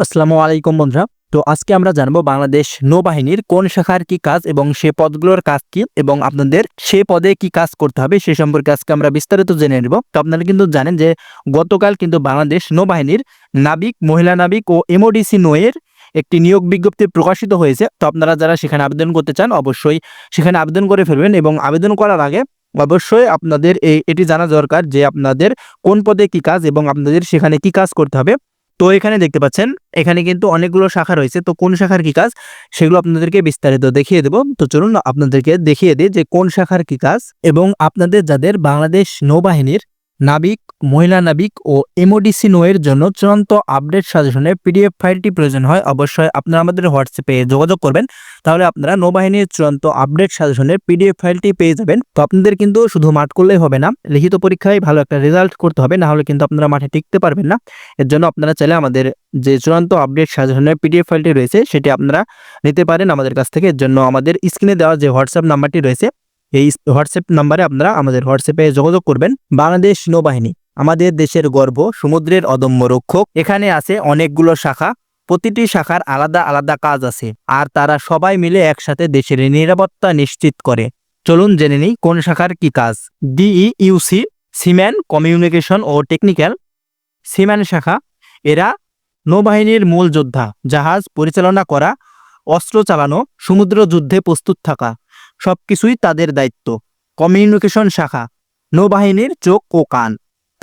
আসসালামু আলাইকুম বন্ধুরা। তো আজকে আমরা জানব বাংলাদেশ নৌবাহিনীর কোন শাখার কি কাজ এবং সে পদগুলোর কাজ কি এবং আপনাদের সে পদে কি কাজ করতে হবে সে সম্পর্কে আজকে আমরা বিস্তারিত জেনে নেব। তো আপনারা কিন্তু জানেন যে গতকাল কিন্তু বাংলাদেশ নৌবাহিনীর নাবিক, মহিলা নাবিক ও এমওডিসি নৌয়ের একটি নিয়োগ বিজ্ঞপ্তি প্রকাশিত হয়েছে। তো আপনারা যারা সেখানে আবেদন করতে চান অবশ্যই সেখানে আবেদন করে ফেলবেন এবং আবেদন করার আগে অবশ্যই আপনাদের এটি জানা দরকার যে আপনাদের কোন পদে কি কাজ এবং আপনাদের সেখানে কি কাজ করতে হবে। তো এখানে দেখতে পাচ্ছেন, এখানে কিন্তু অনেকগুলো শাখা রয়েছে। তো কোন শাখার কি কাজ? সেগুলো আপনাদেরকে বিস্তারিত দেখিয়ে দেব। তো চলুন আপনাদেরকে দেখিয়ে দিই যে কোন শাখার কি কাজ এবং আপনাদের যাদের বাংলাদেশ নৌবাহিনীর নাবিক মহিলা নাবিক ও এমওডিসি নোয়ের জন্য চূড়ান্ত আপডেট সাজেশনের পিডিএফ ফাইলটি প্রয়োজন হয়, অবশ্যই আপনারা আমাদের হোয়াটসঅ্যাপে যোগাযোগ করবেন। তাহলে আপনারা নৌবাহিনীর চূড়ান্ত আপডেট সাজেশনের পিডিএফ ফাইলটি পেয়ে যাবেন। তো আপনাদের কিন্তু শুধু মাঠ করলেই হবে না, লিখিত পরীক্ষায় ভালো একটা রেজাল্ট করতে হবে না হলে কিন্তু আপনারা মাঠে টিকতে পারবেন না। এর জন্য আপনারা চাইলে আমাদের যে চূড়ান্ত আপডেট সাজেশনের পিডিএফ ফাইলটি রয়েছে, সেটি আপনারা নিতে পারেন আমাদের কাছ থেকে। এর জন্য আমাদের স্ক্রিনে দেওয়া যে হোয়াটসঅ্যাপ নাম্বারটি রয়েছে, এই হোয়াটসঅ্যাপ নাম্বারে আপনারা আমাদের হোয়াটসঅ্যাপে যোগাযোগ করবেন। বাংলাদেশ নৌবাহিনী। আমাদের দেশের গর্ব সমুদ্রের অদম্য রক্ষক। এখানে আছে অনেকগুলো শাখা, প্রতিটি শাখার আলাদা আলাদা কাজ আছে, আর তারা সবাই মিলে একসাথে দেশের নিরাপত্তা নিশ্চিত করে। চলুন জেনে নিই কোন শাখার কি কাজ। ডিই ইউসি সিম্যান কমিউনিকেশন ও টেকনিক্যাল। সিম্যান শাখা, এরা নৌবাহিনীর মূল যোদ্ধা, জাহাজ পরিচালনা করা, অস্ত্র চালানো, সমুদ্র যুদ্ধে প্রস্তুত থাকা, সবকিছুই তাদের দায়িত্ব। কমিউনিকেশন শাখা, নৌবাহিনীর চোখ ও কান।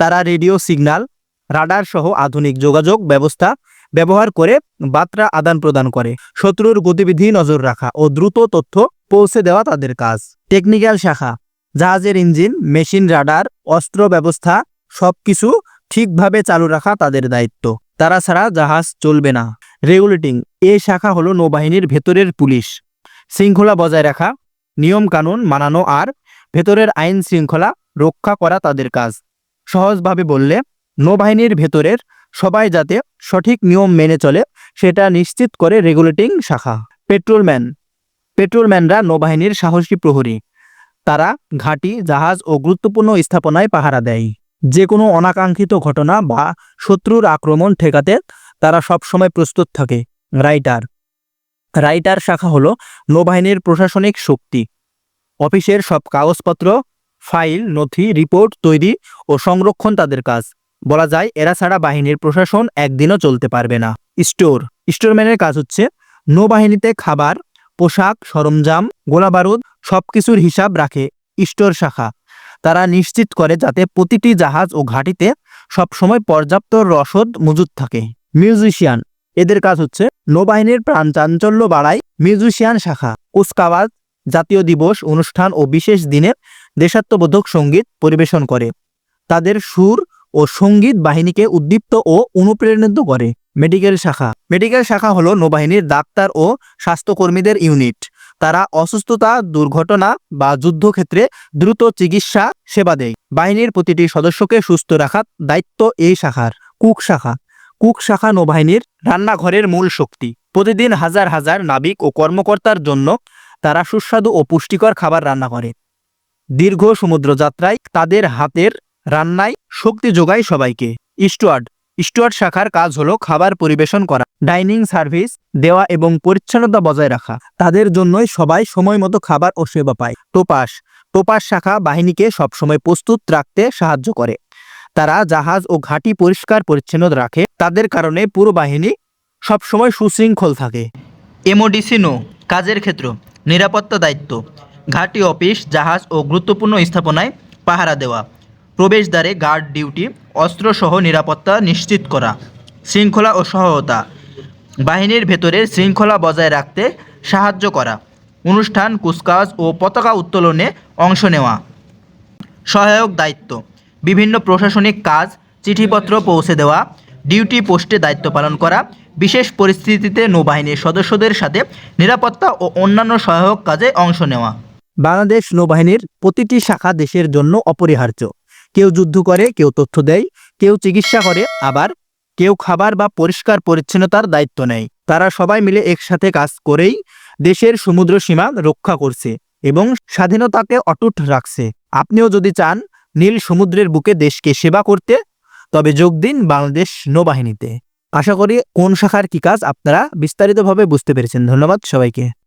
তারা রেডিও সিগন্যাল রাডার সহ আধুনিক যোগাযোগ ব্যবস্থা ব্যবহার করে বার্তা আদান প্রদান করে। শত্রুর গতিবিধি নজর রাখা ও দ্রুত তথ্য পৌঁছে দেওয়া তাদের কাজ। টেকনিক্যাল শাখা, জাহাজের ইঞ্জিন, মেশিন রাডার, অস্ত্র ব্যবস্থা, সবকিছু ঠিকভাবে চালু রাখা তাদের দায়িত্ব। তারা ছাড়া জাহাজ চলবে না। রেগুলেটিং, এ শাখা হলো নৌবাহিনীর ভেতরের পুলিশ। শৃঙ্খলা বজায় রাখা নিয়ম কানুন মানানো আর ভেতরের আইন শৃঙ্খলা রক্ষা করা তাদের কাজ। সহজভাবে বললে, নৌবাহিনীর ভেতরের সবাই যাতে সঠিক নিয়ম মেনে চলে, সেটা নিশ্চিত করে রেগুলেটিং শাখা। পেট্রোলম্যান। পেট্রোলম্যানরা নৌবাহিনীর সাহসী প্রহরী। তারা ঘাঁটি, জাহাজ ও গুরুত্বপূর্ণ স্থাপনায় পাহারা দেয়। যে কোনো অনাকাঙ্ক্ষিত ঘটনা বা শত্রুর আক্রমণ ঠেকাতে তারা সবসময় প্রস্তুত থাকে। রাইটার। রাইটার শাখা হলো নৌবাহিনীর প্রশাসনিক শক্তি। অফিসের সব কাগজপত্র ফাইল, নথি, রিপোর্ট, তৈরি ও সংরক্ষণ তাদের কাজ। বলা যায়, এরা ছাড়া বাহিনীর প্রশাসন একদিনও চলতে পারবে না। স্টোর। স্টোরম্যানের কাজ হচ্ছে, নৌবাহিনীতে খাবার, পোশাক, সরঞ্জাম, গোলাবারুদ সবকিছুর হিসাব রাখে স্টোর শাখা। তারা নিশ্চিত করে যাতে প্রতিটি জাহাজ ও ঘাঁটিতে সবসময় পর্যাপ্ত রসদ মজুদ থাকে। মিউজিশিয়ান। এদের কাজ হচ্ছে, নৌবাহিনীর প্রাণ চাঞ্চল্য বাড়ায় মিউজিশিয়ান শাখা। কুচকাওয়াজ জাতীয় দিবস অনুষ্ঠান ও বিশেষ দিনে দেশাত্মবোধক সংগীত পরিবেশন করে। তাদের সুর ও সংগীত বাহিনীকে উদ্দীপ্ত ও অনুপ্রেরণিত করে। মেডিকেল শাখা। মেডিকেল শাখা হলো নৌবাহিনীর ডাক্তার ও স্বাস্থ্যকর্মীদের ইউনিট। তারা অসুস্থতা, দুর্ঘটনা বা যুদ্ধক্ষেত্রে দ্রুত চিকিৎসা সেবা দেয়। বাহিনীর প্রতিটি সদস্যকে সুস্থ রাখার দায়িত্ব এই শাখার। কুক শাখা। কুক শাখা নৌবাহিনীর রান্নাঘরের মূল শক্তি। প্রতিদিন হাজার হাজার নাবিক ও কর্মকর্তার জন্য তারা সুস্বাদু ও পুষ্টিকর খাবার রান্না করে। দীর্ঘ সমুদ্র যাত্রায় তাদের হাতের রান্নায় শক্তি যোগায় সবাইকে। স্টুয়ার্ড। স্টুয়ার্ড শাখার কাজ হলো খাবার পরিবেশন করা, ডাইনিং সার্ভিস দেওয়া এবং পরিচ্ছন্নতা বজায় রাখা। তাদের জন্যই সবাই সময় মতো খাবার ও সেবা পায়। টোপাস। টোপাস শাখা বাহিনীকে সবসময় প্রস্তুত রাখতে সাহায্য করে। তারা জাহাজ ও ঘাঁটি পরিষ্কার পরিচ্ছন্ন রাখে। তাদের কারণে পুরো বাহিনী সবসময় সুশৃঙ্খল থাকে। এমওডিসি নো, কাজের ক্ষেত্র, নিরাপত্তা দায়িত্ব। ঘাঁটি অফিস, জাহাজ ও গুরুত্বপূর্ণ স্থাপনায় পাহারা দেওয়া। প্রবেশদ্বারে গার্ড ডিউটি, অস্ত্রসহ নিরাপত্তা নিশ্চিত করা, শৃঙ্খলা ও সহায়তা। বাহিনীর ভেতরে শৃঙ্খলা বজায় রাখতে সাহায্য করা, অনুষ্ঠান, কুচকাওয়াজ ও পতাকা উত্তোলনে অংশ নেওয়া। সহায়ক দায়িত্ব, বিভিন্ন প্রশাসনিক কাজ, চিঠিপত্র পৌঁছে দেওয়া, ডিউটি পোস্টে দায়িত্ব পালন করা, বিশেষ পরিস্থিতিতে নৌবাহিনীর সদস্যদের সাথে নিরাপত্তা ও অন্যান্য সহায়ক কাজে অংশ নেওয়া। বাংলাদেশ নৌবাহিনীর প্রতিটি শাখা দেশের জন্য অপরিহার্য। কেউ যুদ্ধ করে, কেউ তথ্য দেয়, কেউ চিকিৎসা করে, আবার কেউ খাবার বা পরিষ্কার পরিচ্ছন্নতার দায়িত্ব নেয়। তারা সবাই মিলে একসাথে কাজ করেই দেশের সমুদ্র সীমা রক্ষা করছে এবং স্বাধীনতাকে অটুট রাখছে। আপনিও যদি চান নীল সমুদ্রের বুকে দেশকে সেবা করতে, তবে যোগ দিন বাংলাদেশ নৌবাহিনীতে। আশা করি কোন শাখার কি কাজ আপনারা বিস্তারিতভাবে বুঝতে পেরেছেন। ধন্যবাদ সবাইকে।